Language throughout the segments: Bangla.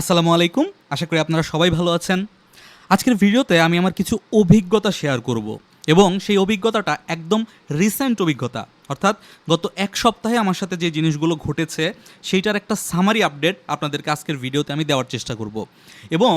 আসসালামু আলাইকুম। আশা করি আপনারা সবাই ভালো আছেন। আজকের ভিডিওতে আমি আমার কিছু অভিজ্ঞতা শেয়ার করব এবং সেই অভিজ্ঞতাটা একদম রিসেন্ট অভিজ্ঞতা। অর্থাৎ গত এক সপ্তাহে আমার সাথে যে জিনিসগুলো ঘটেছে, সেইটার একটা সামারি আপডেট আপনাদেরকে আজকের ভিডিওতে আমি দেওয়ার চেষ্টা করব। এবং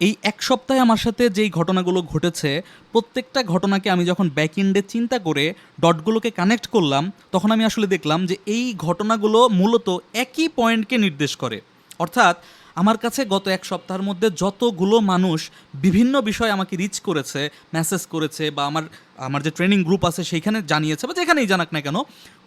এই এক সপ্তাহে আমার সাথে যেই ঘটনাগুলো ঘটেছে, প্রত্যেকটা ঘটনাকে আমি যখন ব্যাক ইন্ডে চিন্তা করে ডটগুলোকে কানেক্ট করলাম, তখন আমি আসলে দেখলাম যে এই ঘটনাগুলো মূলত একই পয়েন্টকে নির্দেশ করে। অর্থাৎ আমার কাছে গত এক সপ্তাহের মধ্যে যতগুলো মানুষ বিভিন্ন বিষয়ে আমাকে রিচ করেছে মেসেজ করেছে বা আমার আমার যে ট্রেনিং গ্রুপ আছে সেইখানে জানিয়েছে বা যেখানেই জানাক না কেন,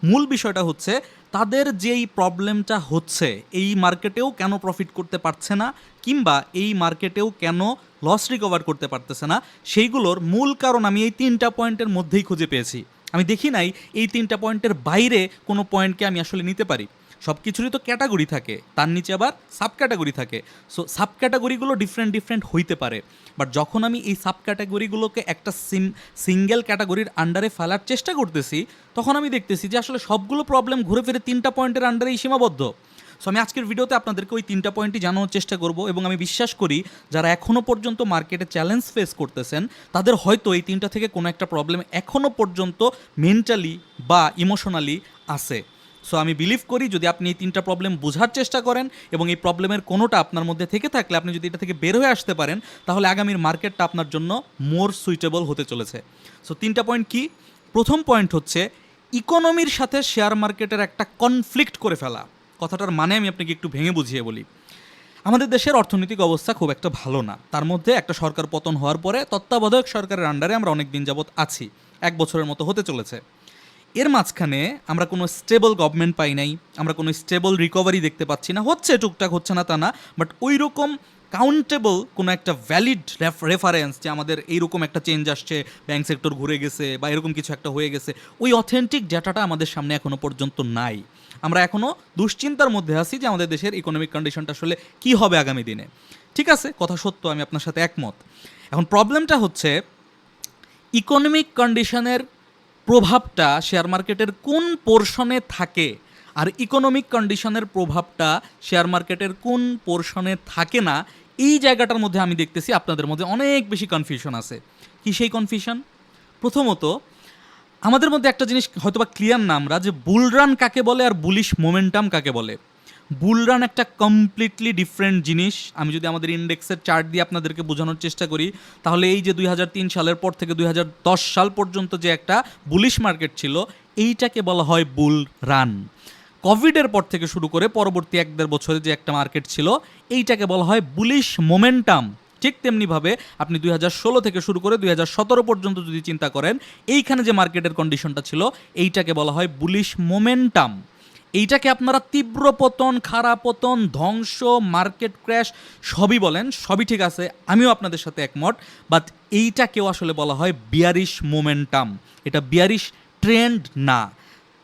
মূল বিষয়টা হচ্ছে তাদের যেই প্রবলেমটা হচ্ছে, এই মার্কেটেও কেন প্রফিট করতে পারছে না কিংবা এই মার্কেটেও কেন লস রিকভার করতে পারতেছে না, সেইগুলোর মূল কারণ আমি এই তিনটা পয়েন্টের মধ্যেই খুঁজে পেয়েছি। আমি দেখি নাই এই তিনটা পয়েন্টের বাইরে কোনো পয়েন্টকে আমি আসলে নিতে পারি। সব কিছুরই তো ক্যাটাগরি থাকে। তার নিচে আবার সাব ক্যাটাগরি থাকে। সো সাব ক্যাটাগরিগুলো ডিফারেন্ট ডিফারেন্ট হইতে পারে। বাট যখন আমি এই সাব ক্যাটাগরিগুলোকে একটা সিম সিঙ্গেল ক্যাটাগরির আন্ডারে ফেলার চেষ্টা করতেছি, তখন আমি দেখতেছি যে আসলে সবগুলো প্রবলেম ঘুরে ফিরে তিনটা পয়েন্টের আন্ডারেই সীমাবদ্ধ। সো আমি আজকের ভিডিওতে আপনাদেরকে ওই তিনটা পয়েন্টই জানানোর চেষ্টা করব এবং আমি বিশ্বাস করি যারা এখনও পর্যন্ত মার্কেটে চ্যালেঞ্জ ফেস করতেছেন, তাদের হয়তো এই তিনটা থেকে কোনো একটা প্রবলেম এখনও পর্যন্ত মেন্টালি বা ইমোশনালি আছে। সো আমি বিলিভ করি যদি আপনি এই তিনটা প্রবলেম বোঝার চেষ্টা করেন এবং এই প্রবলেমের কোনোটা আপনার মধ্যে থেকে থাকলে আপনি যদি এটা থেকে বের হয়ে আসতে পারেন, তাহলে আগামীর মার্কেটটা আপনার জন্য মোর সুইটেবল হতে চলেছে। সো তিনটা পয়েন্ট কি? প্রথম পয়েন্ট হচ্ছে ইকোনমির সাথে শেয়ার মার্কেটের একটা কনফ্লিক্ট করে ফেলা। কথাটার মানে আমি আপনাকে একটু ভেঙে বুঝিয়ে বলি। আমাদের দেশের অর্থনৈতিক অবস্থা খুব একটা ভালো না। তার মধ্যে একটা সরকার পতন হওয়ার পরে তত্ত্বাবধায়ক সরকারের আন্ডারে আমরা অনেক দিন যাবৎ আছি। এক বছরের মতো হতে চলেছে। এর মাঝখানে আমরা কোনো স্টেবল গভর্নমেন্ট পাই নাই, আমরা কোনো স্টেবল রিকভারি দেখতে পাচ্ছি না। হচ্ছে টুকটাক, হচ্ছে না তা না বাট ওই রকম কাউন্টেবল কোনো একটা ভ্যালিড রেফারেন্স যে আমাদের এইরকম একটা চেঞ্জ আসছে ব্যাংক সেক্টর ঘুরে গেছে বা এরকম কিছু একটা হয়ে গেছে, ওই অথেন্টিক ডেটাটা আমাদের সামনে এখনও পর্যন্ত নাই। আমরা এখনও দুশ্চিন্তার মধ্যে আছি যে আমাদের দেশের ইকোনমিক কন্ডিশনটা আসলে কি হবে আগামী দিনে। ঠিক আছে? কথা সত্য, আমি আপনার সাথে একমত। এখন প্রবলেমটা হচ্ছে ইকোনমিক কন্ডিশনের প্রভাবটা শেয়ার মার্কেটের কোন পোর্শনে থাকে? আর ইকোনমিক কন্ডিশনের প্রভাবটা শেয়ার মার্কেটের কোন পোর্শনে থাকে না? এই জায়গাটার মধ্যে আমি দেখতেছি আপনাদের মধ্যে অনেক বেশি কনফিউশন আছে। কি সেই কনফিউশন প্রথমত, আমাদের মধ্যে একটা জিনিস হয়তোবা ক্লিয়ার না আমরা যে বুলরান কাকে বলে আর বুলিশ মোমেন্টাম কাকে বলে। বুলরান একটা কমপ্লিটলি ডিফারেন্ট জিনিস। আমি যদি আমাদের ইন্ডেক্সের চার্ট দিয়ে আপনাদেরকে বোঝানোর চেষ্টা করি, তাহলে এই যে দুই হাজার তিন সালের পর থেকে দুই হাজার দশ সাল পর্যন্ত যে একটা বুলিশ মার্কেট ছিল, এইটাকে বলা হয় বুল রান কোভিডের পর থেকে শুরু করে পরবর্তী এক দেড় বছরে যে একটা মার্কেট ছিল, এইটাকে বলা হয় বুলিশ মোমেন্টাম ঠিক তেমনিভাবে আপনি দুই হাজার ষোলো থেকে শুরু করে দুই হাজার সতেরো পর্যন্ত যদি চিন্তা করেন, এইখানে যে মার্কেটের কন্ডিশনটা ছিল, এইটাকে বলা হয় বুলিশ মোমেন্টাম এইটাকে আপনারা তীব্র পতন খারাপ পতন, ধ্বংস, মার্কেট ক্র্যাশ সবই বলেন, সবই ঠিক আছে, আমিও আপনাদের সাথে একমত, বাট এইটাকেও আসলে বলা হয় বিয়ারিশ মোমেন্টাম। এটা বিয়ারিশ ট্রেন্ড না।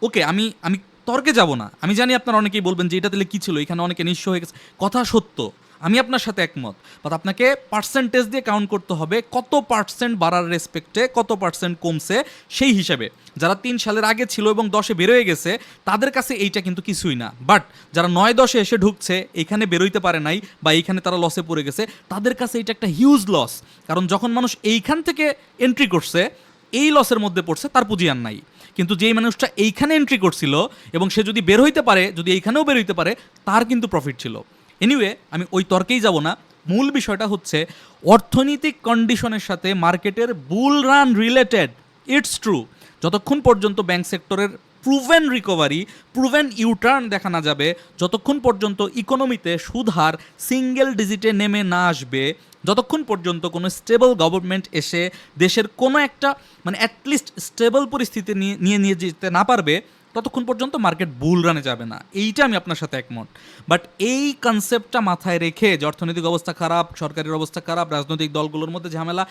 ওকে, আমি আমি তর্কে যাব না। আমি জানি আপনারা অনেকেই বলবেন যে এটা তাহলে কী ছিল? এখানে অনেকে নিঃস্ব হয়ে গেছে। কথা সত্য। আমি আপনার সাথে একমত বাট আপনাকে পার্সেন্টেজ দিয়ে কাউন্ট করতে হবে কত পার্সেন্ট বাড়ার রেসপেক্টে কত পার্সেন্ট কমছে সেই হিসাবে। যারা তিন সালের আগে ছিল এবং দশে বেরোয় গেছে, তাদের কাছে এইটা কিন্তু কিছুই না। বাট যারা নয় দশে এসে ঢুকছে, এখানে বেরোইতে পারে নাই বা এইখানে তারা লসে পড়ে গেছে, তাদের কাছে এটা একটা হিউজ লস কারণ যখন মানুষ এইখান থেকে এন্ট্রি করছে, এই লসের মধ্যে পড়ছে, তার পুঁজি আর নাই। কিন্তু যেই মানুষটা এইখানে এন্ট্রি করছিল এবং সে যদি বের হইতে পারে, যদি এইখানেও বের হইতে পারে, তার কিন্তু প্রফিট ছিল। এনিওয়ে আমি ওই তর্কেই যাব না। মূল বিষয়টা হচ্ছে, অর্থনৈতিক কন্ডিশনের সাথে মার্কেটের bull run related it's true যতক্ষণ পর্যন্ত ব্যাংক সেক্টরের প্রুভেন রিকভারি প্রুভেন ইউটার্ন দেখা না যাবে, যতক্ষণ পর্যন্ত ইকোনমিতে সুদহার সিঙ্গেল ডিজিটে নেমে না আসবে, যতক্ষণ পর্যন্ত কোনো স্টেবল গভর্নমেন্ট এসে দেশের কোনো একটা মানে অ্যাটলিস্ট স্টেবল পরিস্থিতি নিয়ে নিয়ে যেতে না পারবে ততক্ষণ পর্যন্ত মার্কেট বুল রানে যাবে না। এইটা আমি আপনার সাথে একমত। বাট এই কনসেপ্টটা মাথায় রেখে যে অর্থনৈতিক অবস্থা খারাপ, সরকারের অবস্থা খারাপ, রাজনৈতিক দলগুলোর মধ্যে ঝামেলা,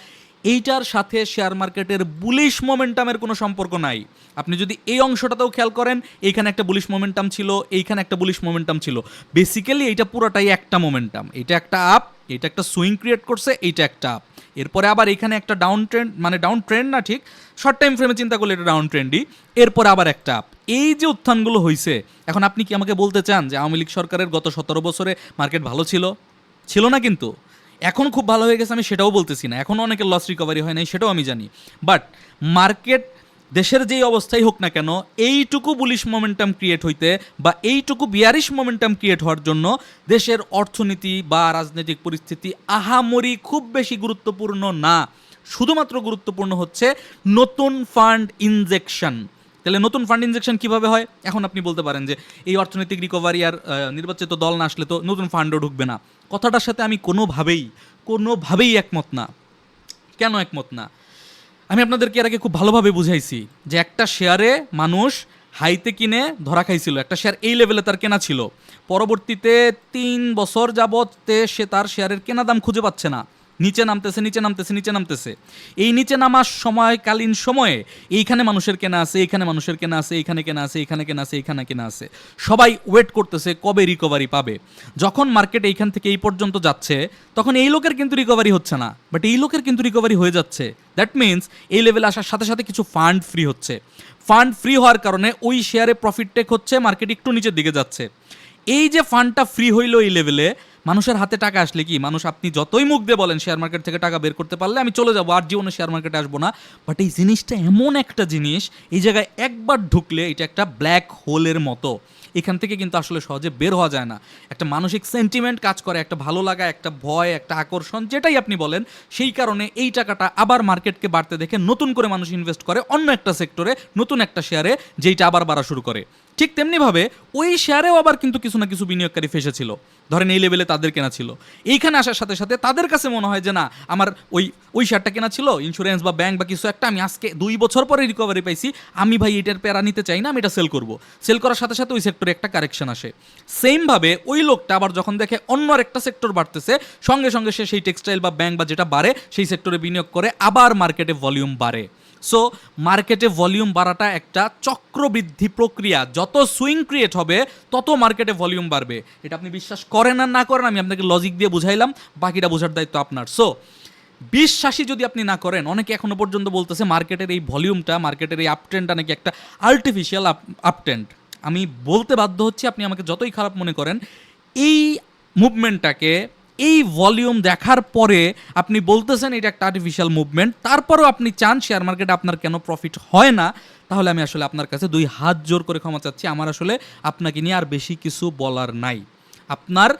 এইটার সাথে শেয়ার মার্কেটের বুলিশ মোমেন্টামের কোনো সম্পর্ক নাই। আপনি যদি এই অংশটাতেও খেয়াল করেন, এইখানে একটা বুলিশ মোমেন্টাম ছিল, এইখানে একটা বুলিশ মোমেন্টাম ছিল। বেসিক্যালি এইটা পুরোটাই একটা মোমেন্টাম এটা একটা আপ এটা একটা সুইং ক্রিয়েট করছে, এইটা একটা আপ এরপরে আবার এখানে একটা ডাউন ট্রেন্ড মানে ডাউন ট্রেন্ড না ঠিক শর্ট টাইম ফ্রেমে চিন্তা করলে এটা ডাউন ট্রেন্ডই এরপরে আবার একটা আপ এই যে উত্থানগুলো হয়েছে এখন আপনি কি আমাকে বলতে চান যে আওয়ামী লীগ সরকারের গত সতেরো বছরে মার্কেট ভালো ছিল? ছিল না কিন্তু। এখন খুব ভালো হয়ে গেছে, আমি সেটাও বলতেছি না। এখনও অনেকের লস রিকভারি হয় নাই, সেটাও আমি জানি। বাট মার্কেট দেশের যেই অবস্থাই হোক না কেন, এইটুকু বুলিশ মোমেন্টাম ক্রিয়েট হইতে বা এইটুকু বিয়ারিশ মোমেন্টাম ক্রিয়েট হওয়ার জন্য দেশের অর্থনীতি বা রাজনৈতিক পরিস্থিতি আহামরি খুব বেশি গুরুত্বপূর্ণ না। শুধুমাত্র গুরুত্বপূর্ণ হচ্ছে নতুন ফান্ড ইনজেকশন তাহলে নতুন ফান্ড ইনজেকশন কীভাবে হয়? এখন আপনি বলতে পারেন যে এই অর্থনৈতিক রিকভারি আর নির্বাচিত দল না আসলে তো নতুন ফান্ডও ঢুকবে না। কথাটার সাথে আমি কোনোভাবেই কোনোভাবেই একমত না। কেন একমত না? আমি আপনাদেরকে এর আগে খুব ভালোভাবে বুঝাইছি যে একটা শেয়ারে মানুষ হাইতে কিনে ধরা খাইছিল, একটা শেয়ার এই লেভেলে তার কেনা ছিল। পরবর্তীতে তিন বছর যাবৎ সে তার শেয়ারের কেনা দাম খুঁজে পাচ্ছে না। নিচে নামতেছে নিচে নামতেছে নিচে নামতেছে। এই নিচে নামার সময়কালীন সময়ে এইখানে মানুষের কেনা আছে, এইখানে মানুষের কেনা আছে, এইখানে কেনা আছে, এইখানে কেনা আছে, এইখানে কেনা আছে। সবাই ওয়েট করতেছে কবে রিকভারি পাবে। যখন মার্কেট এইখান থেকে এই পর্যন্ত যাচ্ছে, তখন এই লোকের কিন্তু রিকভারি হচ্ছে না। বাট এই লোকের কিন্তু রিকভারি হয়ে যাচ্ছে। দ্যাট মিন্স এই লেভেলে আসার সাথে সাথে কিছু ফান্ড ফ্রি হচ্ছে। ফান্ড ফ্রি হওয়ার কারণে ওই শেয়ারে প্রফিট টেক হচ্ছে মার্কেট একটু নিচের দিকে যাচ্ছে। এই যে ফান্ডটা ফ্রি হইল এই লেভেলে মানুষের হাতে টাকা আসলে কি? মানুষ আপনি যতই মুখ দিয়ে বলেন শেয়ার মার্কেট থেকে টাকা বের করতে পারলে আমি চলে যাব, আর জীবনে শেয়ার মার্কেটে আসব না। বাট এই জিনিসটা এমন একটা জিনিস, এই জায়গায় একবার ঢুকলে এটা একটা ব্ল্যাক হোলের মতো। এখান থেকে কিন্তু আসলে সহজে বের হওয়া যায় না। একটা মানসিক সেন্টিমেন্ট কাজ করে, একটা ভালো লাগা, একটা ভয়, একটা আকর্ষণ, যেটাই আপনি বলেন, সেই কারণে এই টাকাটা আবার মার্কেটকে বাড়তে দেখে নতুন করে মানুষ ইনভেস্ট করে অন্য একটা সেক্টরে নতুন একটা শেয়ারে যেইটা আবার বাড়া শুরু করে। ঠিক তেমনিভাবে ওই শেয়ারেও আবার কিন্তু কিছু না কিছু বিনিয়োগকারী ফেসেছিল। ধরেন এই লেভেলে তাদের কেনা ছিল। এইখানে আসার সাথে সাথে তাদের কাছে মনে হয় যে না, আমার ওই ওই শেয়ারটা কেনা ছিল ইন্স্যুরেন্স বা ব্যাংক বা কিছু একটা আমি আজকে দুই বছর পরে রিকভারি পাইছি, আমি ভাই এটার প্যারা নিতে চাই না, আমি এটা সেল করব। সেল করার সাথে সাথে ওই সেক্টরে একটা কারেকশন আসে। সেমভাবে ওই লোকটা আবার যখন দেখে অন্য একটা সেক্টর বাড়তেছে, সঙ্গে সঙ্গে সে সেই টেক্সটাইল বা ব্যাংক বা যেটা বাড়ে, সেই সেক্টরে বিনিয়োগ করে আবার মার্কেটে ভলিউম বাড়ে। সো মার্কেটে ভলিউম বাড়াটা একটা চক্রবৃদ্ধি প্রক্রিয়া। যত সুইং ক্রিয়েট হবে, তত মার্কেটে ভলিউম বাড়বে। এটা আপনি বিশ্বাস করেন আর না করেন, আমি আপনাকে লজিক দিয়ে বুঝাইলাম, বাকিটা বোঝার দায়িত্ব আপনার। সো বিশ্বাসী যদি আপনি না করেন, অনেকে এখনও পর্যন্ত বলতেছে মার্কেটের এই ভলিউমটা মার্কেটের এই আপট্রেন্ডটা নাকি একটা আর্টিফিশিয়াল আপট্রেন্ড আমি বলতে বাধ্য হচ্ছি, আপনি আমাকে যতই খারাপ মনে করেন, এই মুভমেন্টটাকে এই ভলিউম দেখার পরে আপনি বলতেছেন এটা একটা আর্টিফিশিয়াল মুভমেন্ট তারপরেও আপনি চান শেয়ার মার্কেটে আপনার কেন প্রফিট হয় না? তাহলে আমি আসলে আপনার কাছে দুই হাত জোর করে ক্ষমা চাচ্ছি। আমার আসলে আপনাকে নিয়ে আর বেশি কিছু বলার নাই। আপনার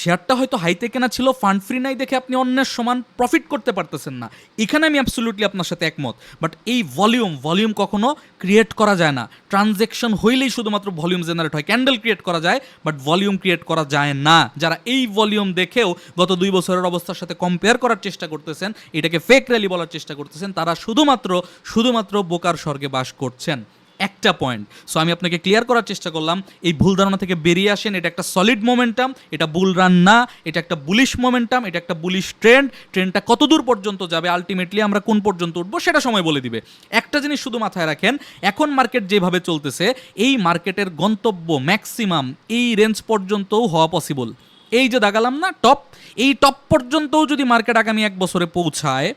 শেয়ারটা হয়তো হাইতে কেনা ছিল ফান্ড ফ্রি নাই দেখে আপনি অন্যের সমান প্রফিট করতে পারতেছেন না। এখানে আমি অ্যাবসলিউটলি আপনার সাথে একমত। বাট এই ভলিউম ভলিউম কখনো ক্রিয়েট করা যায় না। ট্রানজেকশন হইলেই শুধুমাত্র ভলিউম জেনারেট হয় ক্যান্ডেল ক্রিয়েট করা যায় বাট ভলিউম ক্রিয়েট করা যায় না। যারা এই ভলিউম দেখেও গত দুই বছরের অবস্থার সাথে কম্পেয়ার করার চেষ্টা করতেছেন, এটাকে ফেক র্যালি বলার চেষ্টা করতেছেন, তারা শুধুমাত্র শুধুমাত্র বোকার স্বর্গে বাস করছেন। একটা পয়েন্ট সো আমি আপনাকে ক্লিয়ার করার চেষ্টা করলাম, এই ভুল ধারণা থেকে বেরিয়ে আসেন, এটা একটা সলিড মোমেন্টাম এটা বুল রান না, এটা একটা বুলিশ মোমেন্টাম এটা একটা বুলিশ ট্রেন্ড ট্রেন্ডটা কত দূর পর্যন্ত যাবে আলটিমেটলি আমরা কোন পর্যন্ত উঠবো সেটা সময় বলে দিবে। একটা জিনিস শুধু মাথায় রাখেন, এখন মার্কেট যেভাবে চলতেছে, এই মার্কেটের গন্তব্য ম্যাক্সিমাম এই রেঞ্জ পর্যন্তও হওয়া পসিবল এই যে দাগালাম না টপ এই টপ পর্যন্তও যদি মার্কেট আগামী এক বছরে পৌঁছায়,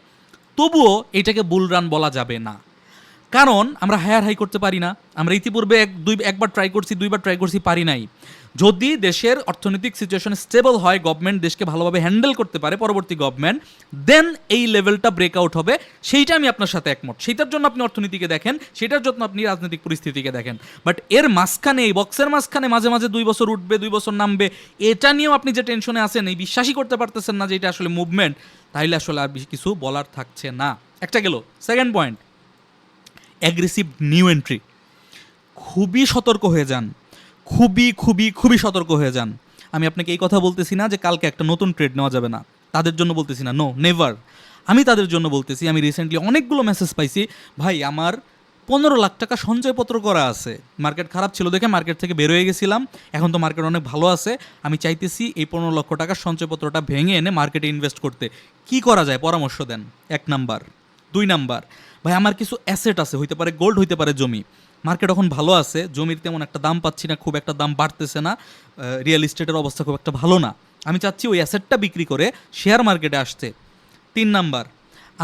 তবুও এটাকে বুল রান বলা যাবে না। কারণ আমরা হায়ার হাই করতে পারি না। আমরা ইতিপূর্বে এক, দুই, একবার ট্রাই করছি, দুইবার ট্রাই করছি, পারি নাই। যদি দেশের অর্থনৈতিক সিচুয়েশন স্টেবল হয় গভর্নমেন্ট দেশকে ভালোভাবে হ্যান্ডেল করতে পারে, পরবর্তী গভর্নমেন্ট দেন এই লেভেলটা ব্রেকআউট হবে। সেইটা আমি আপনার সাথে একমত। সেইটার জন্য আপনি অর্থনীতিকে দেখেন সেটার জন্য আপনি রাজনৈতিক পরিস্থিতিকে দেখেন। বাট এর মাঝখানে, এই বক্সের মাঝখানে মাঝে মাঝে দুই বছর উঠবে, দুই বছর নামবে, এটা নিয়েও আপনি যে টেনশনে আছেন, এই বিশ্বাসই করতে পারতেছেন না যে এটা আসলে মুভমেন্ট তাইলে আসলে আর কিছু বলার থাকছে না। একটা গেল। Second point aggressive new entry খুবই সতর্ক হয়ে যান। খুবই খুবই খুবই সতর্ক হয়ে যান। আমি আপনাকে এই কথা বলতেছি না যে কালকে একটা নতুন ট্রেড নেওয়া যাবে না। তাদের জন্য বলতেছি না। নো নেভার আমি তাদের জন্য বলতেছি, আমি রিসেন্টলি অনেকগুলো মেসেজ পাইছি, ভাই, আমার পনেরো লাখ টাকা সঞ্চয়পত্র করা আছে। মার্কেট খারাপ ছিল দেখে মার্কেট থেকে বের হয়ে গেছিলাম। এখন তো মার্কেট অনেক ভালো আছে। আমি চাইতেছি এই পনেরো লক্ষ টাকার সঞ্চয়পত্রটা ভেঙে এনে মার্কেটে ইনভেস্ট করতে। কি করা যায়? পরামর্শ দেন। এক নাম্বার। দুই নাম্বার। ভাই, আমার কিছু অ্যাসেট আছে, হইতে পারে গোল্ড হইতে পারে জমি। মার্কেট এখন ভালো আছে, জমির তেমন একটা দাম পাচ্ছি না, খুব একটা দাম বাড়তেছে না রিয়েল এস্টেটের অবস্থা খুব একটা ভালো না। আমি চাচ্ছি ওই অ্যাসেটটা বিক্রি করে শেয়ার মার্কেটে আসতে। তিন নাম্বার,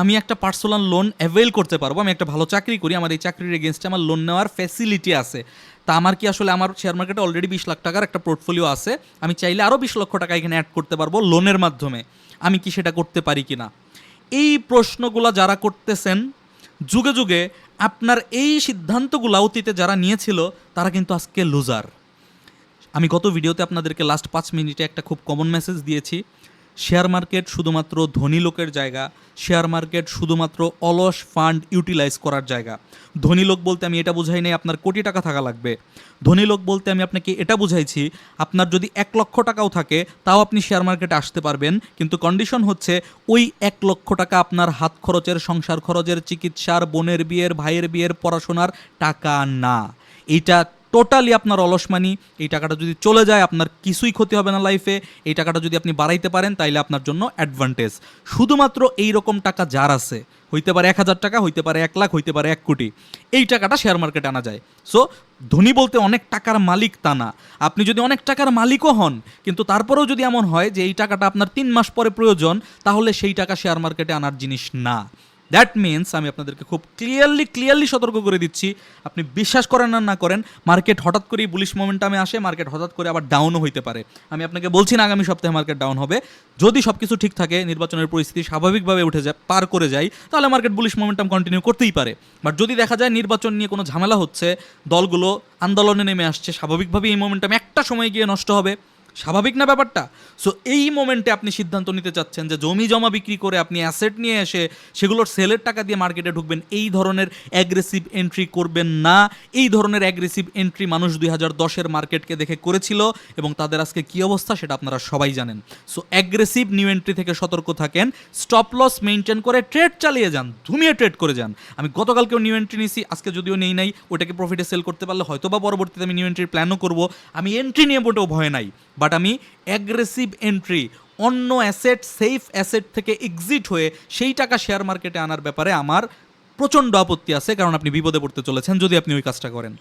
আমি একটা পার্সোনাল লোন অ্যাভেল করতে পারব, আমি একটা ভালো চাকরি করি, আমার এই চাকরির এগেনস্টে আমার লোন নেওয়ার ফ্যাসিলিটি আছে। তা আমার কি আসলে আমার শেয়ার মার্কেটে অলরেডি বিশ লাখ টাকার একটা পোর্টফোলিও আছে? আমি চাইলে আরও বিশ লক্ষ টাকা এখানে অ্যাড করতে পারব লোনের মাধ্যমে। আমি কি সেটা করতে পারি কি না এই প্রশ্নগুলো যারা করতেছেন যুগে যুগে আপনার এই সিদ্ধান্তগুলো অতীতে যারা নিয়েছিল, তারা কিন্তু আজকে লুজার আমি গত ভিডিওতে আপনাদেরকে লাস্ট পাঁচ মিনিটে একটা খুব কমন মেসেজ দিয়েছি। শেয়ার মার্কেট শুধুমাত্র ধনী লোকের জায়গা, শেয়ার মার্কেট শুধুমাত্র অলস ফান্ড ইউটিলাইজ করার জায়গা। ধনী লোক বলতে আমি এটা বুঝাই নাই, আপনার কোটি টাকা থাকা লাগবে। ধনী লোক বলতে আমি আপনাকে এটা বুঝাইছি, আপনার যদি এক লক্ষ টাকাও থাকে, তাও আপনি শেয়ার মার্কেটে আসতে পারবেন, কিন্তু কন্ডিশন হচ্ছে ওই এক লক্ষ টাকা আপনার হাত খরচের, সংসার খরচের, চিকিৎসার, বোনের বিয়ের, ভাইয়ের বিয়ের, পড়াশোনার টাকা না। এইটা টোটালি আপনার অলস মানি, এই টাকাটা যদি চলে যায়, আপনার কিছুই ক্ষতি হবে না লাইফে এই টাকাটা যদি আপনি বাড়াইতে পারেন, তাইলে আপনার জন্য অ্যাডভান্টেজ শুধুমাত্র এই রকম টাকা যার আছে, হইতে পারে এক হাজার টাকা, হইতে পারে এক লাখ, হইতে পারে এক কোটি, এই টাকাটা শেয়ার মার্কেটে আনা যায়। সো ধনী বলতে অনেক টাকার মালিক তা না। আপনি যদি অনেক টাকার মালিকও হন, কিন্তু তারপরেও যদি এমন হয় যে এই টাকাটা আপনার তিন মাস পরে প্রয়োজন, তাহলে সেই টাকা শেয়ার মার্কেটে আনার জিনিস না। দ্যাট মিন্স আমি আপনাদেরকে খুব ক্লিয়ারলি ক্লিয়ারলি সতর্ক করে দিচ্ছি। আপনি বিশ্বাস করেন আর না করেন মার্কেট হঠাৎ করেই বুলিশ মোমেন্টামে আসে মার্কেট হঠাৎ করে আবার ডাউনও হইতে পারে। আমি আপনাকে বলছি না আগামী সপ্তাহে মার্কেট ডাউন হবে। যদি সব কিছু ঠিক থাকে, নির্বাচনের পরিস্থিতি স্বাভাবিকভাবে উঠে যায়, পার করে যায়, তাহলে মার্কেট বুলিশ মোমেন্টাম কন্টিনিউ করতেই পারে। বাট যদি দেখা যায় নির্বাচন নিয়ে কোনো ঝামেলা হচ্ছে, দলগুলো আন্দোলনে নেমে আসছে স্বাভাবিকভাবে এই মোমেন্টাম একটা সময় গিয়ে নষ্ট হবে। স্বাভাবিক না ব্যাপারটা? সো এই মোমেন্টে আপনি সিদ্ধান্ত নিতে চাচ্ছেন যে জমি জমা বিক্রি করে আপনি অ্যাসেট নিয়ে এসে সেগুলোর সেলের টাকা দিয়ে মার্কেটে ঢুকবেন, এই ধরনের অ্যাগ্রেসিভ এন্ট্রি করবেন না। এই ধরনের অ্যাগ্রেসিভ এন্ট্রি মানুষ দুই হাজার দশের মার্কেটকে দেখে করেছিল এবং তাদের আজকে কী অবস্থা সেটা আপনারা সবাই জানেন। সো অ্যাগ্রেসিভ নিউ এন্ট্রি থেকে সতর্ক থাকেন স্টপ লস মেনটেন করে ট্রেড চালিয়ে যান, ধুমিয়ে ট্রেড করে যান। আমি গতকালকেও নিউ এন্ট্রি নিয়েছি, আজকে যদিও নেই নাই, ওটাকে প্রফিটে সেল করতে পারলে হয়তো বা পরবর্তীতে আমি নিউ এন্ট্রির প্ল্যানও করব। আমি এন্ট্রি নিয়ে মোটেও ভয় নাই। বাট আমি অ্যাগ্রেসিভ এন্ট্রি অন্য অ্যাসেট সেফ অ্যাসেট থেকে এক্সিট হয়ে সেই টাকা শেয়ার মার্কেটে আনার ব্যাপারে আমার প্রচণ্ড আপত্তি আছে, কারণ আপনি বিপদে পড়তে চলেছেন, যদি আপনি ওই কাজটা করেন।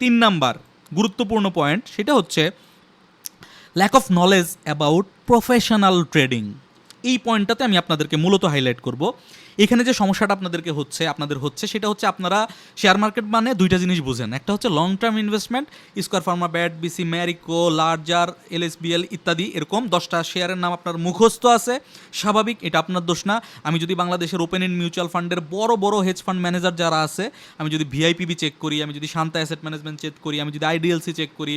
তিন নাম্বার, গুরুত্বপূর্ণ পয়েন্ট সেটা হচ্ছে lack of knowledge about professional trading এই পয়েন্টটাতে আমি আপনাদেরকে মূলত হাইলাইট করব। এখানে যে সমস্যাটা আপনাদেরকে হচ্ছে, আপনাদের হচ্ছে, সেটা হচ্ছে আপনারা শেয়ার মার্কেট মানে দুইটা জিনিস বুঝেন। একটা হচ্ছে long term investment Square Pharma BAT BC Marico larger LSBL ইত্যাদি, এরকম দশটা শেয়ারের নাম আপনার মুখস্থ আছে। স্বাভাবিক, এটা আপনার দোষ না। আমি যদি বাংলাদেশের ওপেন ইন মিউচুয়াল ফান্ডের বড় বড় হেজ ফান্ড ম্যানেজার যারা আছে, আমি যদি ভিআইপিবি চেক করি, আমি যদি শান্তা অ্যাসেট ম্যানেজমেন্ট চেক করি, আমি যদি আইডিএলসি চেক করি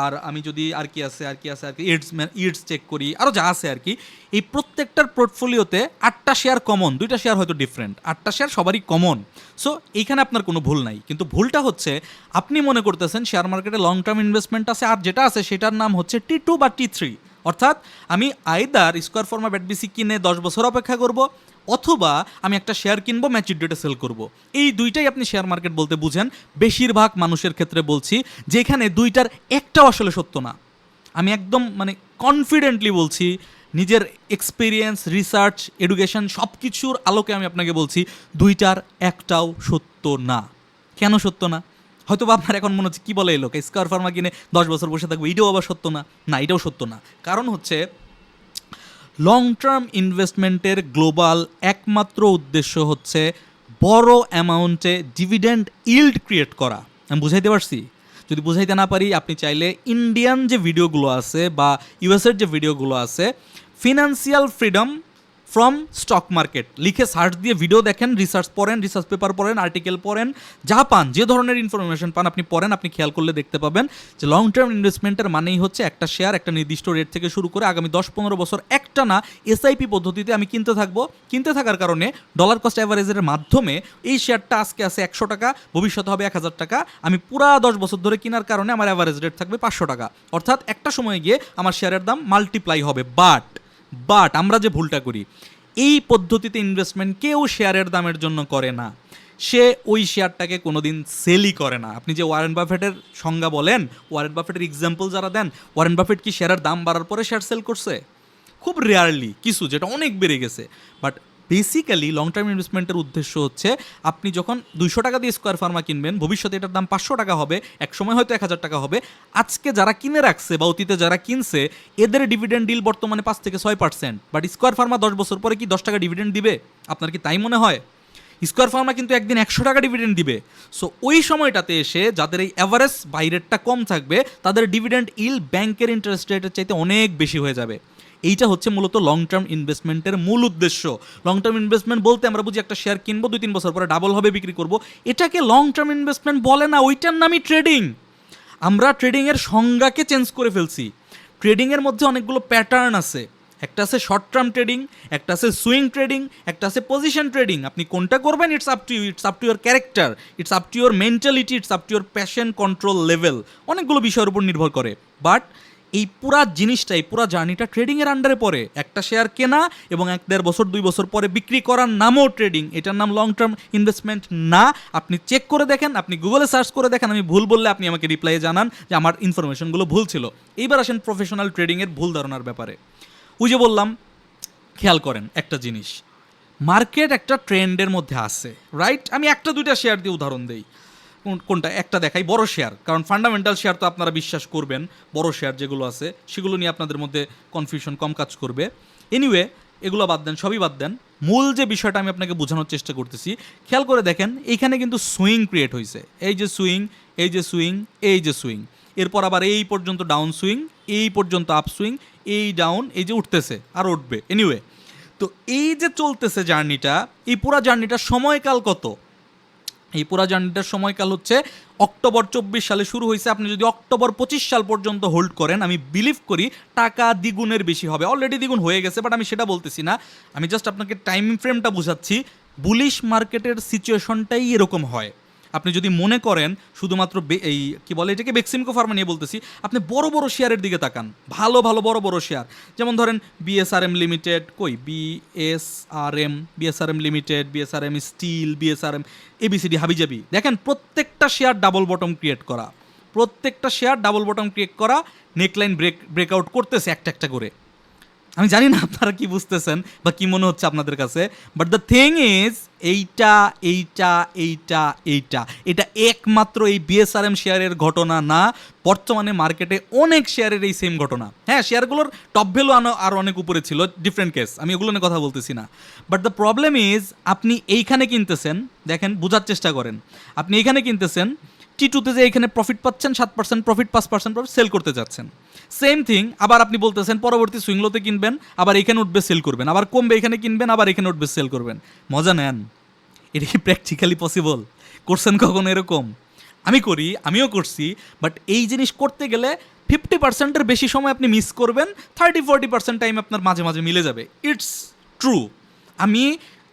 আর আমি যদি আর কি আছে, আর কি আছে, আর কি ইডস ইডস চেক করি আরও যা আছে আর কি, এই প্রত্যেকটার পোর্টফোলিওতে আটটা শেয়ার কমন দুইটা শেয়ার হয়তো ডিফারেন্ট আটটা শেয়ার সবারই কমন সো এইখানে আপনার কোনো ভুল নাই। কিন্তু ভুলটা হচ্ছে, আপনি মনে করতেছেন শেয়ার মার্কেটে লং টার্ম ইনভেস্টমেন্ট আছে, আর যেটা আছে সেটার নাম হচ্ছে টি টু বা টি থ্রি অর্থাৎ আমি আইদার স্কোয়ার ফর্মা ব্যাটবিসি কিনে দশ বছর অপেক্ষা করব অথবা আমি একটা শেয়ার কিনবো ম্যাচিউর ডেটে সেল করব। এই দুইটাই আপনি শেয়ার মার্কেট বলতে বুঝেন। বেশিরভাগ মানুষের ক্ষেত্রে বলছি, যেখানে দুইটার একটাও আসলে সত্য না। আমি একদম মানে কনফিডেন্টলি বলছি, নিজের এক্সপিরিয়েন্স রিসার্চ এডুকেশন সব কিছুর আলোকে আমি আপনাকে বলছি, দুইটার একটাও সত্য না। কেন সত্য না? হয়তো বা আপনার এখন মনে হচ্ছে, কী বলে এই লোক? স্কোয়ার ফার্মা কিনে দশ বছর বসে থাকব এটাও আবার সত্য না? না, এটাও সত্য না। কারণ হচ্ছে লং টার্ম ইনভেস্টমেন্টের গ্লোবাল একমাত্র উদ্দেশ্য হচ্ছে বড় অ্যামাউন্টে ডিভিডেন্ড ইল্ড ক্রিয়েট করা। আমি বুঝাইতে পারছি? যদি বুঝাইতে না পারি, আপনি চাইলে ইন্ডিয়ান যে ভিডিওগুলো আছে বা ইউএসের যে ভিডিওগুলো আছে financial freedom from stock market লিখে সার্চ দিয়ে ভিডিও দেখেন রিসার্চ পড়েন রিসার্চ পেপার পড়েন আর্টিকেল পড়েন, যা পান, যে ধরনের ইনফরমেশন পান, আপনি পড়েন, আপনি খেয়াল করলে দেখতে পাবেন যে লং টার্ম ইনভেস্টমেন্টের মানেই হচ্ছে একটা শেয়ার একটা নির্দিষ্ট রেট থেকে শুরু করে আগামী দশ পনেরো বছর একটা না এসআইপি পদ্ধতিতে আমি কিনতে থাকব। কিনতে থাকার কারণে ডলার কস্ট অ্যাভারেজের মাধ্যমে এই শেয়ারটা আজকে আছে একশো টাকা, ভবিষ্যতে হবে এক হাজার টাকা। আমি পুরা দশ বছর ধরে কেনার কারণে আমার অ্যাভারেজ রেট থাকবে পাঁচশো টাকা। অর্থাৎ একটা সময় গিয়ে আমার শেয়ারের দাম মাল্টিপ্লাই হবে। বাট বাট আমরা যে ভুলটা করি, এই পদ্ধতিতে ইনভেস্টমেন্ট কেউ শেয়ারের দামের জন্য করে না। সে ওই শেয়ারটাকে কোনো দিন সেলই করে না। আপনি যে ওয়ারেন বাফেটের সংজ্ঞা বলেন ওয়ারেন বাফেটের এক্সাম্পল যারা দেন ওয়ারেন বাফেট কি শেয়ারের দাম বাড়ার পরে শেয়ার সেল করছে? খুব রেয়ারলি কিছু, যেটা অনেক বেড়ে গেছে। বাট বেসিক্যালি লং টার্ম ইনভেস্টমেন্টের উদ্দেশ্য হচ্ছে, আপনি যখন দুইশো টাকা দিয়ে স্কোয়ার ফার্মা কিনবেন, ভবিষ্যতে এটার দাম পাঁচশো টাকা হবে এক সময় হয়তো এক হাজার টাকা হবে। আজকে যারা কিনে রাখছে বা অতীতে যারা কিনছে, এদের ডিভিডেন্ড ডিল বর্তমানে পাঁচ থেকে ছয় পার্সেন্ট বাট স্কোয়ার ফার্মা দশ বছর পরে কি দশ টাকা ডিভিডেন্ড দিবে? আপনার কি তাই মনে হয়? স্কোয়ার ফার্মা কিন্তু একদিন একশো টাকা ডিভিডেন্ড দিবে। সো ওই সময়টাতে এসে যাদের এই অ্যাভারেজ বাই রেটটা কম থাকবে, তাদের ডিভিডেন্ড ইল ব্যাংকের ইন্টারেস্ট রেটের চাইতে অনেক বেশি হয়ে যাবে। এইটা হচ্ছে মূলত লং টার্ম ইনভেস্টমেন্টের মূল উদ্দেশ্য। লং টার্ম ইনভেস্টমেন্ট বলতে আমরা বুঝি একটা শেয়ার কিনবো, দুই তিন বছর পরে ডাবল হবে, বিক্রি করব। এটাকে লং টার্ম ইনভেস্টমেন্ট বলে না, ওইটার নামই ট্রেডিং আমরা ট্রেডিংয়ের সংজ্ঞাকে চেঞ্জ করে ফেলছি। ট্রেডিংয়ের মধ্যে অনেকগুলো প্যাটার্ন আছে। একটা আছে শর্ট টার্ম ট্রেডিং একটা আছে সুইং ট্রেডিং একটা আছে পজিশন ট্রেডিং আপনি কোনটা করবেন it's up to you it's up to your character it's up to your mentality it's up to your passion control level অনেকগুলো বিষয়ের উপর নির্ভর করে। বাট এই পুরা জিনিসটাই, পুরা জার্নিটা ট্রেডিংয়ের আন্ডারে পড়ে। একটা শেয়ার কেনা এবং এক দেড় বছর, দুই বছর পরে বিক্রি করার নামও ট্রেডিং এটার নাম লং টার্ম ইনভেস্টমেন্ট না। আপনি চেক করে দেখেন, আপনি গুগলে সার্চ করে দেখেন, আমি ভুল বললে আপনি আমাকে রিপ্লাই জানান যে আমার ইনফরমেশনগুলো ভুল ছিল। এইবার আসেন প্রফেশনাল ট্রেডিংয়ের ভুল ধারণার ব্যাপারে। ওই যে বললাম, খেয়াল করেন একটা জিনিস। মার্কেট একটা ট্রেন্ডের মধ্যে আছে রাইট আমি একটা, দুইটা শেয়ার দিয়ে উদাহরণ দেই। কোনটা? একটা দেখাই, বড় শেয়ার। কারণ ফান্ডামেন্টাল শেয়ার তো আপনারা বিশ্বাস করবেন, বড় শেয়ার যেগুলো আছে, সেগুলো নিয়ে আপনাদের মধ্যে কনফিউশন কম কাজ করবে। এনিওয়ে এগুলো বাদ দেন, সবই বাদ দেন। মূল যে বিষয়টা আমি আপনাকে বোঝানোর চেষ্টা করতেছি, খেয়াল করে দেখেন এইখানে কিন্তু সুইং ক্রিয়েট হয়েছে এই যে সুইং এই যে সুইং এই যে সুইং এরপর আবার এই পর্যন্ত ডাউন সুইং এই পর্যন্ত আপ সুইং এই ডাউন এই যে উঠতেছে, আর উঠবে। এনিওয়ে তো এই যে চলতেছে জার্নিটা এই পুরা জার্নিটা সময়কাল কত? এই পুরা জার্নিটার সময়কাল হচ্ছে অক্টোবর চব্বিশ সালে শুরু হয়েছে। আপনি যদি অক্টোবর পঁচিশ সাল পর্যন্ত হোল্ড করেন, আমি বিলিভ করি টাকা দ্বিগুণের বেশি হবে। অলরেডি দ্বিগুণ হয়ে গেছে বাট আমি সেটা বলতেছি না। আমি জাস্ট আপনাকে টাইম ফ্রেমটা বোঝাচ্ছি। বুলিশ মার্কেটের সিচুয়েশনটাই এরকম হয়। আপনি যদি মনে করেন, শুধুমাত্র এই কি বলে এটাকে বেক্সিমকো ফার্মা নিয়ে বলতেছি, আপনি বড় বড় শেয়ারের দিকে তাকান। ভালো ভালো, বড় বড় শেয়ার। যেমন ধরেন বিএসআরএম লিমিটেড কই? BSRM BSRM limited BSRM steel BSRM ABCD হাবিজাবি। দেখেন, প্রত্যেকটা শেয়ার ডাবল বটম ক্রিয়েট করা। প্রত্যেকটা শেয়ার ডাবল বটম ক্রিয়েট করা নেকলাইন ব্রেক ব্রেকআউট করতেছে একটা একটা করে। আমি জানি না আপনারা কি বুঝতেছেন বা কি মনে হচ্ছে আপনাদের কাছে বাট দ্য থিং ইজ এইটা এইটা এইটা এইটা। এটা একমাত্র এই বিএসআরএম শেয়ারের ঘটনা না, বর্তমানে মার্কেটে অনেক শেয়ারের এই সেম ঘটনা। হ্যাঁ শেয়ারগুলোর টপ ভ্যালু আর অনেক উপরে ছিল ডিফারেন্ট কেস আমি ওগুলো নিয়ে কথা বলতেছি না। বাট দ্য প্রবলেম ইজ আপনি এইখানে কিনতেছেন, দেখেন, বোঝার চেষ্টা করেন। আপনি এইখানে কিনতেছেন টি টুতে যে এখানে প্রফিট পাচ্ছেন, সাত পার্সেন্ট প্রফিট পাঁচ পার্সেন্ট প্রফিট সেল করতে যাচ্ছেন। সেম থিং আবার আপনি বলতেছেন পরবর্তী সুইংলোতে কিনবেন, আবার এখানে উঠবে সেল করবেন, আবার কমবে এখানে কিনবেন, আবার এখানে উঠবে সেল করবেন। মজা নেন। এটা কি প্র্যাকটিক্যালি পসিবল করছেন কখনো এরকম? আমি করি, আমিও করছি বাট এই জিনিস করতে গেলে ফিফটি পার্সেন্টের বেশি সময় আপনি মিস করবেন থার্টি ফোর্টি পার্সেন্ট টাইম আপনার মাঝে মাঝে মিলে যাবে। ইটস ট্রু আমি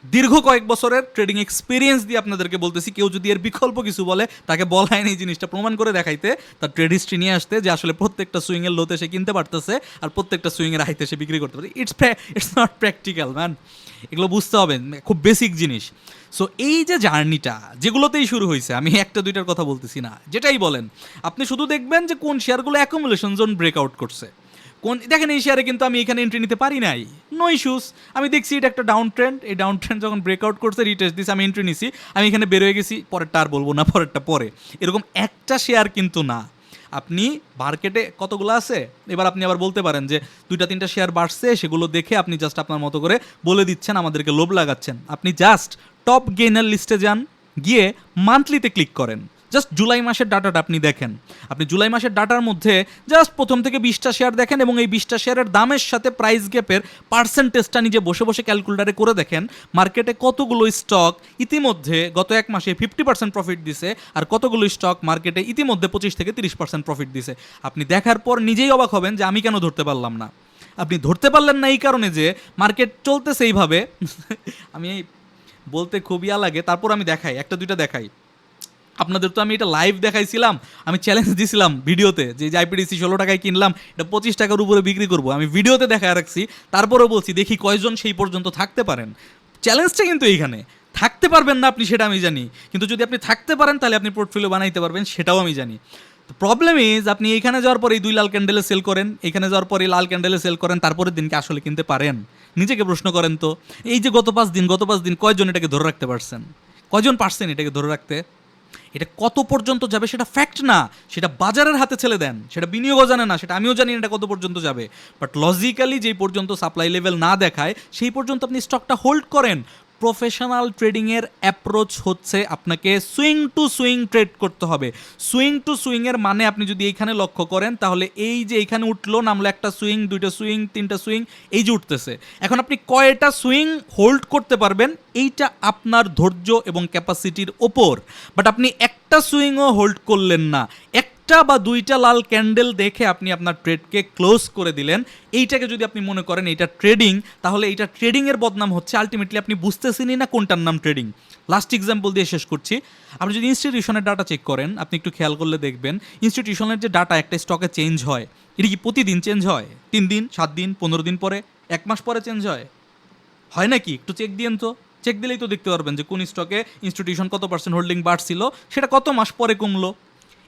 দীর্ঘ কয়েক বছরের ট্রেডিং এক্সপিরিয়েন্স দিয়ে আপনাদেরকে বলতেছি, কেউ যদি এর বিকল্প কিছু বলে, তাকে বলাই এই জিনিসটা। প্রমাণ করে দেখাইতে, তার ট্রেড হিস্ট্রি নিয়ে আসতে, যে আসলে প্রত্যেকটা সুইংয়ের লোতে সে কিনতে পারতেছে আর প্রত্যেকটা সুইংয়ের হাইতে সে বিক্রি করতে পারে it's it's not practical man এগুলো বুঝতে হবে, খুব বেসিক জিনিস। সো এই যে জার্নিটা, যেগুলোতেই শুরু হয়েছে আমি একটা দুইটার কথা বলতেছি না, যেটাই বলেন, আপনি শুধু দেখবেন যে কোন শেয়ারগুলো অ্যাকুমুলেশন জোন ব্রেকআউট করছে। কোন দেখেন এই শেয়ারে কিন্তু আমি এখানে এন্ট্রি নিতে পারি নাই। নো ইস্যুস আমি দেখছি এটা একটা ডাউন ট্রেন্ড এই ডাউন ট্রেন্ড যখন ব্রেকআউট করছে রিটেস্ট দিছে, আমি এন্ট্রি নিছি। আমি এখানে বের হয়ে গেছি, পরেরটা আর বলব না, পরেরটা পরে। এরকম একটা শেয়ার কিন্তু না। আপনি মার্কেটে কতগুলো আছে? এবার আপনি আবার বলতে পারেন যে দুইটা, তিনটা শেয়ার বাড়ছে, সেগুলো দেখে আপনি জাস্ট আপনার মতো করে বলে দিচ্ছেন, আমাদেরকে লোভ লাগাচ্ছেন। আপনি জাস্ট টপ গেইনার লিস্টে যান, গিয়ে মান্থলিতে ক্লিক করেন। জাস্ট জুলাই মাসের ডাটাটা আপনি দেখেন। আপনি জুলাই মাসের ডাটার মধ্যে জাস্ট প্রথম থেকে বিশটা শেয়ার দেখেন এবং এই বিশটা শেয়ারের দামের সাথে প্রাইস গ্যাপের পার্সেন্টেজটা নিজে বসে বসে ক্যালকুলেটারে করে দেখেন মার্কেটে কতগুলো স্টক ইতিমধ্যে গত এক মাসে ফিফটি পার্সেন্ট প্রফিট দিছে আর কতগুলো স্টক মার্কেটে ইতিমধ্যে পঁচিশ থেকে তিরিশ পার্সেন্ট প্রফিট দিছে। আপনি দেখার পর নিজেই অবাক হবেন যে আমি কেন ধরতে পারলাম না। আপনি ধরতে পারলেন না এই কারণে যে মার্কেট চলতেছে এইভাবে। আমি বলতে খুব ইয়া লাগে, তারপর আমি দেখাই, একটা দুইটা দেখাই। আপনাদের তো আমি এটা লাইভ দেখাইছিলাম, আমি চ্যালেঞ্জ দিছিলাম ভিডিওতে যে আইপিডিসি ষোলো টাকায় কিনলাম, এটা পঁচিশ টাকার উপরে বিক্রি করব। আমি ভিডিওতে দেখায় রাখছি, তারপরেও বলছি, দেখি কয়জন সেই পর্যন্ত থাকতে পারেন। চ্যালেঞ্জটা কিন্তু এইখানে। থাকতে পারবেন না আপনি সেটা আমি জানি। কিন্তু যদি আপনি থাকতে পারেন, তাহলে আপনি পোর্টফোলিও বানাইতে পারবেন, সেটাও আমি জানি। প্রবলেম ইজ আপনি এখানে যাওয়ার পর এই দুই লাল ক্যান্ডেলে সেল করেন এখানে যাওয়ার পর এই লাল ক্যান্ডেলে সেল করেন, তারপরের দিনকে আসলে কিনতে পারেন। নিজেকে প্রশ্ন করেন তো, এই যে গত পাঁচ দিন, গত পাঁচ দিন কয়জন এটাকে ধরে রাখতে পারছেন? কয়জন পারছেন এটাকে ধরে রাখতে? এটা কত পর্যন্ত যাবে সেটা ফ্যাক্ট না, সেটা বাজারের হাতে ছেলে দেন, সেটা বিনিয়োগও জানে না, সেটা আমিও জানি এটা কত পর্যন্ত যাবে। বাট লজিক্যালি যেই পর্যন্ত সাপ্লাই লেভেল না দেখায়, সেই পর্যন্ত আপনি স্টকটা হোল্ড করেন প্রফেশনাল ট্রেডিংয়ের অ্যাপ্রোচ হচ্ছে আপনাকে সুইং টু সুইং ট্রেড করতে হবে। সুইং টু সুইংয়ের মানে আপনি যদি এইখানে লক্ষ্য করেন, তাহলে এই যে এইখানে উঠল, নামলো একটা সুইং দুইটা সুইং তিনটা সুইং এই যে উঠতেছে। এখন আপনি কয়টা সুইং হোল্ড করতে পারবেন, এইটা আপনার ধৈর্য এবং ক্যাপাসিটির ওপর। বাট আপনি একটা সুইংও হোল্ড করলেন না। একটা বা দুইটা লাল ক্যান্ডেল দেখে আপনি আপনার ট্রেডকে ক্লোজ করে দিলেন, এইটাকে যদি আপনি মনে করেন এইটা ট্রেডিং, তাহলে এইটা ট্রেডিংয়ের বদনাম হচ্ছে আলটিমেটলি আপনি বুঝতেছেনই না কোনটার নাম ট্রেডিং। লাস্ট এক্সাম্পল দিয়ে শেষ করছি। আপনি যদি ইনস্টিটিউশনের ডাটা চেক করেন, আপনি একটু খেয়াল করলে দেখবেন ইনস্টিটিউশনের যে ডাটা একটা স্টকে চেঞ্জ হয়, এটা কি প্রতিদিন চেঞ্জ হয়? তিন দিন, সাত দিন, পনেরো দিন পরে, এক মাস পরে চেঞ্জ হয়? হয় নাকি? একটু চেক দিয়েন তো। চেক দিলেই তো দেখতে পারবেন যে কোন স্টকে ইনস্টিটিউশন কত পার্সেন্ট হোল্ডিং বাড়ছিল, সেটা কত মাস পরে কমলো?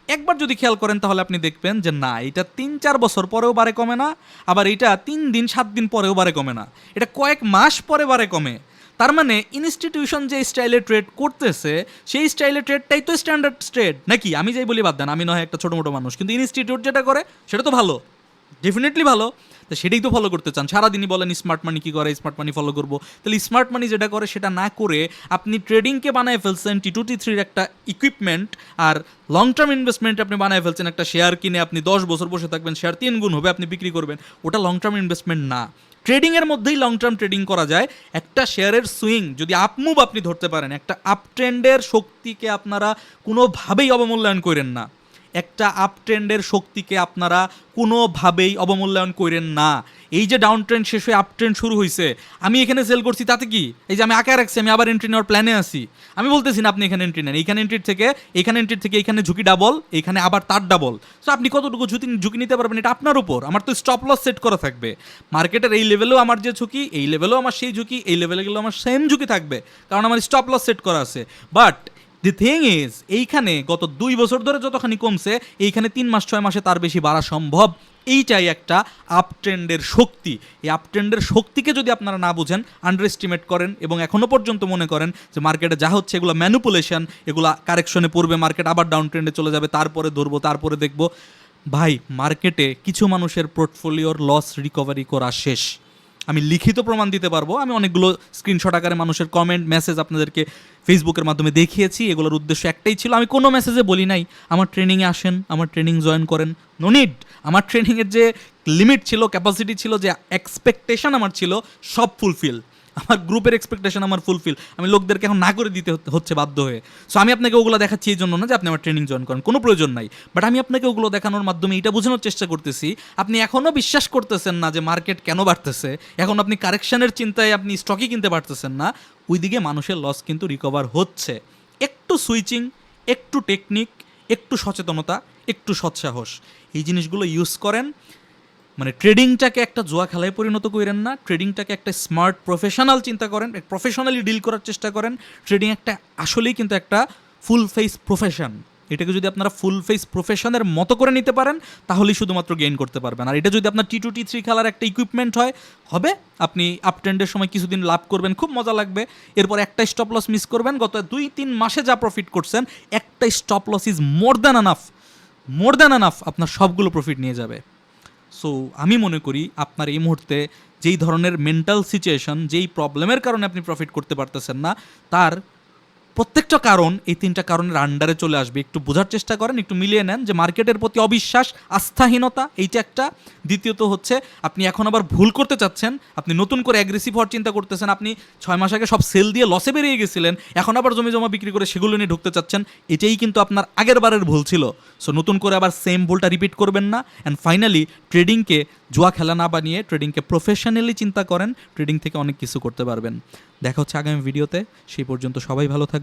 একবার যদি খেয়াল করেন তাহলে আপনি দেখবেন যে না, এটা তিন, চার বছর পরেও বারে কমে না, আবার এটা তিন দিন, সাত দিন পরেও বারে কমে না। এটা কয়েক মাস পরে বারে কমে। তার মানে ইনস্টিটিউশন যে স্টাইলে ট্রেড করতেছে, সেই স্টাইলে ট্রেডটাই তো স্ট্যান্ডার্ড ট্রেড নাকি? আমি যাই বলি বাদ দেন, আমি নয় একটা ছোটো মোটো মানুষ, কিন্তু ইনস্টিটিউট যেটা করে, সেটা তো ভালো। ডেফিনেটলি ভালো। তো সেটাই তো ফলো করতে চান। সারাদিনই বলেন স্মার্ট মানি কী করে? স্মার্ট মানি ফলো করব। তাহলে স্মার্ট মানি যেটা করে, সেটা না করে আপনি ট্রেডিংকে বানায় ফেলছেন টি টু টি থ্রির একটা ইকুইপমেন্ট আর লং টার্ম ইনভেস্টমেন্ট আপনি বানায় ফেলছেন, একটা শেয়ার কিনে আপনি দশ বছর বসে থাকবেন শেয়ার তিন গুণ হবে, আপনি বিক্রি করবেন। ওটা লং টার্ম ইনভেস্টমেন্ট না। ট্রেডিংয়ের মধ্যেই লং টার্ম ট্রেডিং করা যায়। একটা শেয়ারের সুইং যদি আপ মুভ আপনি ধরতে পারেন, একটা আপ ট্রেন্ডের শক্তিকে আপনারা কোনোভাবেই অবমূল্যায়ন করেন না। একটা আপ ট্রেন্ডের শক্তিকে আপনারা কোনোভাবেই অবমূল্যায়ন করেন না। এই যে ডাউন ট্রেন্ড শেষ হয়ে আপ ট্রেন্ড শুরু হয়েছে আমি এখানে সেল করছি তাতে কি? এই যে আমি আঁকা রাখছি আমি আবার এন্ট্রি নেওয়ার প্ল্যানে আছি। আমি বলতেছি না আপনি এখানে এন্ট্রি নেন, এইখানে এন্ট্রির থেকে এখানে এন্ট্রির থেকে এখানে ঝুঁকি ডাবল এখানে আবার তার ডাবল সো আপনি কতটুকু ঝুঁকি ঝুঁকি নিতে পারবেন এটা আপনার উপর, আমার তো স্টপ লস সেট করা থাকবে। মার্কেটের এই লেভেলেও আমার যে ঝুঁকি, এই লেভেলেও আমার সেই ঝুঁকি, এই লেভেলে গেলেও আমার সেম ঝুঁকি থাকবে, কারণ আমার স্টপ লস সেট করা আছে। বাট দি থিং ইজ এইখানে গত দুই বছর ধরে যতখানি কমছে, এইখানে তিন মাস, ছয় মাসে তার বেশি বাড়া সম্ভব। এইটাই একটা আপ ট্রেন্ডের শক্তি। এই আপ ট্রেন্ডের শক্তিকে যদি আপনারা না বুঝেন আন্ডার এস্টিমেট করেন এবং এখনও পর্যন্ত মনে করেন যে মার্কেটে যা হচ্ছে এগুলো ম্যানুপুলেশন এগুলো কারেকশনে পড়বে মার্কেট আবার ডাউন ট্রেন্ডে চলে যাবে, তারপরে ধরবো, তারপরে দেখব। ভাই মার্কেটে কিছু মানুষের পোর্টফোলিওর লস রিকভারি করা শেষ। আমি লিখিত প্রমাণ দিতে পারব। আমি অনেকগুলো স্ক্রিনশট আকারে মানুষের কমেন্ট মেসেজ আপনাদেরকে ফেসবুকের মাধ্যমে দেখিয়েছি। এগুলোর উদ্দেশ্য একটাই ছিল। আমি কোনো মেসেজে বলি নাই। আমার ট্রেনিংয়ে আসেন, আমার ট্রেনিং জয়েন করেন। নো নিড আমার ট্রেনিংয়ের যে লিমিট ছিল ক্যাপাসিটি ছিল, যে এক্সপেকটেশন আমার ছিল, সব ফুলফিল আমার গ্রুপের এক্সপেকটেশন আমার ফুলফিল আমি লোকদেরকে এখন না করে দিতে হচ্ছে বাধ্য হয়ে। সো আমি আপনাকে ওগুলো দেখাচ্ছি এই জন্য না যে আপনি আমার ট্রেনিং জয়েন করেন। কোনো প্রয়োজন নাই। বাট আমি আপনাকে ওগুলো দেখানোর মাধ্যমে এটা বোঝানোর চেষ্টা করতেছি, আপনি এখনও বিশ্বাস করতেছেন না যে মার্কেট কেন বাড়তেছে? এখন আপনি কারেকশনের চিন্তায় আপনি স্টকই কিনতে পারতেছেন না। ওইদিকে মানুষের লস কিন্তু রিকভার হচ্ছে। একটু সুইচিং একটু টেকনিক একটু সচেতনতা, একটু সৎসাহস। এই জিনিসগুলো ইউজ করেন। মানে ট্রেডিংটাকে একটা জোয়া খেলায় পরিণত করেন না ট্রেডিংটাকে একটা স্মার্ট প্রফেশনাল চিন্তা করেন প্রফেশনালি ডিল করার চেষ্টা করেন ট্রেডিং একটা আসলেই কিন্তু একটা ফুল ফেস প্রফেশন এটাকে যদি আপনারা ফুল ফেস প্রফেশনের মতো করে নিতে পারেন, তাহলেই শুধুমাত্র গেইন করতে পারবেন। আর এটা যদি আপনার টি টু টি থ্রি খেলার একটা ইকুইপমেন্ট হয়, হবে, আপনি আপ ট্রেন্ডের সময় কিছুদিন লাভ করবেন, খুব মজা লাগবে। এরপর একটা স্টপ লস মিস করবেন, গত দুই, তিন মাসে যা প্রফিট করছেন, একটা stop loss is more than enough more than enough আপনার সবগুলো প্রফিট নিয়ে যাবে। সো আমি মনে করি আপনার এই মুহূর্তে যেই ধরনের মেন্টাল সিচুয়েশন যেই প্রবলেমের কারণে আপনি প্রফিট করতে পারতেছেন না, তার প্রত্যেকটা কারণ, এই তিনটা কারণের আন্ডারে চলে আসবে। একটু বোঝার চেষ্টা করেন, একটু মিলিয়ে নেন যে মার্কেটের প্রতি অবিশ্বাস, আস্থাহীনতা, এইটা একটা। দ্বিতীয়ত হচ্ছে, আপনি এখন আবার ভুল করতে চাচ্ছেন, আপনি নতুন করে অ্যাগ্রেসিভ হওয়ার চিন্তা করতেছেন, আপনি ছয় মাস আগে সব সেল দিয়ে লসে বেরিয়ে গেছিলেন, এখন আবার জমি জমা বিক্রি করে সেগুলো নিয়ে ঢুকতে চাচ্ছেন, এটাই কিন্তু আপনার আগের বারের ভুল ছিল। সো নতুন করে আবার সেম ভুলটা রিপিট করবেন না। অ্যান্ড ফাইনালি ট্রেডিংকে জুয়া খেলা না বানিয়ে ট্রেডিংকে প্রফেশনালি চিন্তা করেন ট্রেডিং থেকে অনেক কিছু করতে পারবেন। দেখা হচ্ছে আগামী ভিডিওতে সেই পর্যন্ত সবাই ভালো